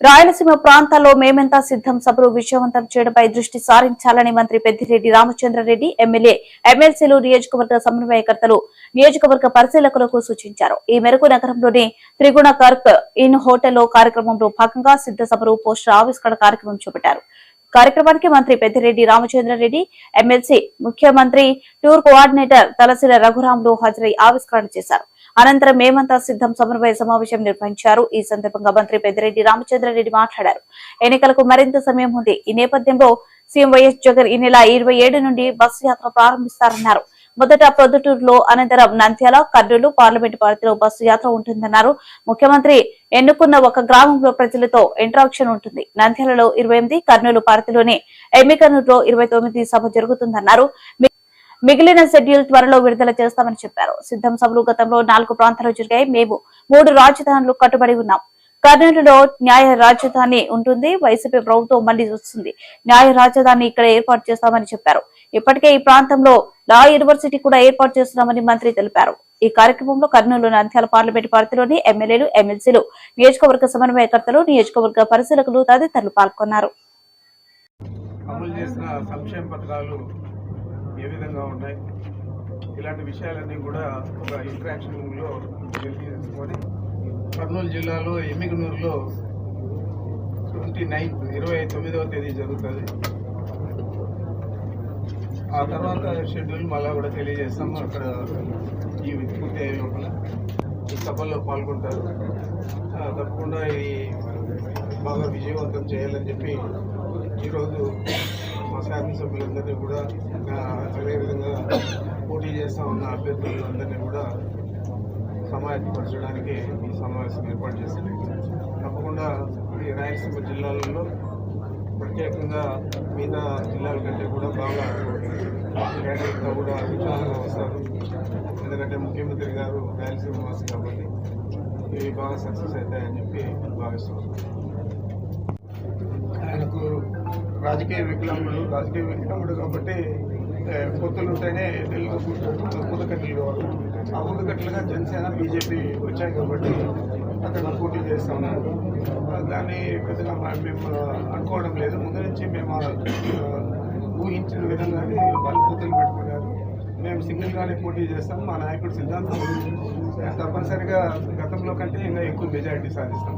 రాయలసీమ ప్రాంతాల్లో మేమెంతా సిద్ధం? సభలు విజయవంతం చేయడంపై దృష్టి సారించాలని మంత్రి పెద్దిరెడ్డి రామచంద్రారెడ్డి ఎమ్మెల్యే ఎమ్మెల్సీలు నియోజకవర్గ సమన్వయకర్తలు నియోజకవర్గ పరిశీలకులకు సూచించారు. ఈ మేరకు నగరంలోని త్రిగుణ కర్క్ ఇన్ హోటల్లో కార్యక్రమంలో భాగంగా సిద్ధ సభలు పోస్టర్ ఆవిష్కరణ కార్యక్రమం చేపట్టారు. కార్యక్రమానికి మంత్రి పెద్దిరెడ్డి రామచంద్రారెడ్డి ఎమ్మెల్సీ ముఖ్యమంత్రి టూర్ కోఆర్డినేటర్ తలసిల రఘురాములు హాజరై ఆవిష్కరణ చేశారు. అనంతరం మేమంతా సిద్ధం సమన్వయ సమావేశం నిర్వహించారు. ఈ సందర్భంగా మంత్రి పెద్దిరెడ్డి రామచంద్రారెడ్డి మాట్లాడారు. ఎన్నికలకు మరింత సమయం ఉంది. ఈ నేపథ్యంలో సీఎం వైఎస్ జగన్ ఈ నెల ఇరవై ఏడు నుండి బస్సు యాత్ర ప్రారంభిస్తారన్నారు. మొదట ప్రొద్దుటూరులో అనంతరం నంద్యాల కర్నూలు పార్లమెంటు పరిధిలో బస్సు యాత్ర ఉంటుందన్నారు. ముఖ్యమంత్రి ఎన్నుకున్న ఒక గ్రామంలో ప్రజలతో ఇంటరాక్షన్ ఉంటుంది. నంద్యాలలో ఇరవై ఎనిమిది కర్నూలు పరిధిలోని ఎమ్మికనూరులో ఇరవై తొమ్మిది సభ జరుగుతుందన్నారు. మిగిలిన షెడ్యూల్ త్వరలో విడుదల చేస్తామని చెప్పారు. సిద్ధం సభలు గతంలో నాలుగు ప్రాంతాలు జరిగాయి. మేము మూడు రాజధానులు కట్టుబడి ఉన్నాం. కర్నూలులో న్యాయ రాజధాని ఉంటుంది. వైసీపీ ప్రభుత్వం మళ్ళీ వస్తుంది న్యాయ రాజధాని ఇక్కడ ఏర్పాటు చేస్తామని చెప్పారు. ఇప్పటికే ఈ ప్రాంతంలో లా యూనివర్సిటీ కూడా ఏర్పాటు చేస్తున్నామని మంత్రి తెలిపారు. ఈ కార్యక్రమంలో కర్నూలు నంద్యాల పార్లమెంటు పరిధిలోని ఎమ్మెల్యేలు ఎమ్మెల్సీలు నియోజకవర్గ సమన్వయకర్తలు నియోజకవర్గ పరిశీలకులు తదితరులు పాల్గొన్నారు. అమలు చేసిన సంక్షేమ పథకాలు ఏ ఉంటాయి. ఇలాంటి విషయాలన్నీ కూడా ఒక ఇంటరాక్షన్లో తెలియజేసుకొని కర్నూలు జిల్లాలో ఎమ్మిగనూరులో ట్వంటీ నైన్త్ ఇరవై తొమ్మిదవ తేదీ జరుగుతుంది. ఆ తర్వాత షెడ్యూల్ మళ్ళీ కూడా తెలియజేస్తాము. అక్కడ ఈ పూర్తి అయ్యే లోపల ఈ సభల్లో పాల్గొంటారు. తప్పకుండా ఈ బాగా విజయవంతం చేయాలని చెప్పి ఈరోజు మా శాసనసభ్యులందరినీ కూడా పోటీ ఉన్న అభ్యర్థులందరినీ కూడా సమాయత్తపరచడానికి ఈ సమావేశం ఏర్పాటు చేసింది. తప్పకుండా ఈ రాయలసీమ జిల్లాలలో ప్రత్యేకంగా మిగతా జిల్లాల కంటే కూడా బాగా క్యాండిడేట్గా కూడా ఉత్సాహంగా వస్తారు. ఎందుకంటే ముఖ్యమంత్రి గారు రాయలసీమ వాసి కాబట్టి ఇవి బాగా సక్సెస్ అవుతాయని చెప్పి భావిస్తున్నాను ఆయనకు రాజకీయ వికలాంగుడు రాజకీయ వికలాంగుడు కాబట్టి పొత్తులు ఉంటేనే ముదకట్లు ఆ ముదకట్లుగా జనసేన బీజేపీ వచ్చాయి కాబట్టి అక్కడ పోటీ చేస్తా ఉన్నారు. దాన్ని పెద్దగా మా- మేము అనుకోవడం లేదు. ముందు నుంచి మేము ఊహించిన విధంగానే వాళ్ళు పొత్తులు పెట్టుకున్నారు. మేము సింగిల్గానే పోటీ చేస్తాం. మా నాయకుడు సిద్ధాంతం. తప్పనిసరిగా గతంలో కంటే ఇంకా ఎక్కువ మెజారిటీ సాధిస్తాం.